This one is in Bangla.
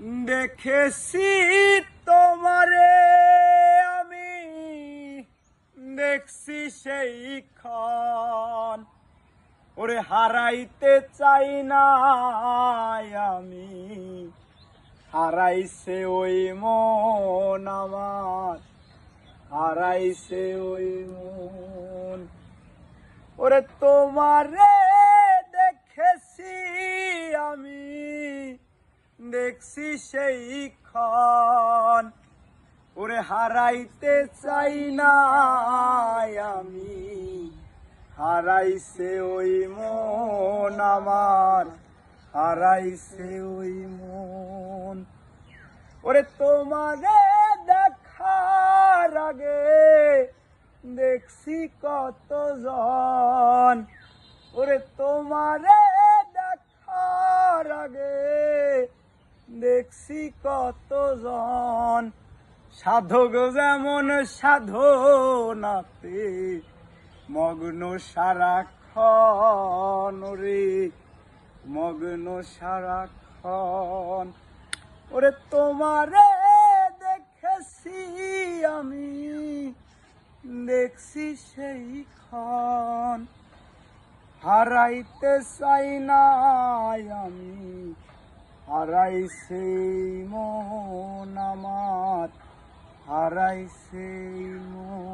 দেখেছি তোমারে আমি। দেখছি সেই ক্ষণ। ওরে হারাইতে চাই না আমি। হারাইছে ওই মন আমার। হারাইছে ওই মন। ওরে তোমারে দেখছি সেই ক্ষণ ওরে হারাইতে চাই না আমি। হারাইছে ওই মন আমার, হারাইছে ওই মন। ওরে তোমারে দেখার আগে দেখছি কত জন ওরে তোমারে দেখছি কতজন। সাধক যেমন সাধনাতে মগ্ন সারাক্ষণ রে, মগ্ন সারাক্ষণ। ওরে তোমারে দেখেছি আমি, দেখছি সেই ক্ষণ হারাইতে চাই না আমি। হারাইছে মন আমার হারাইছে মন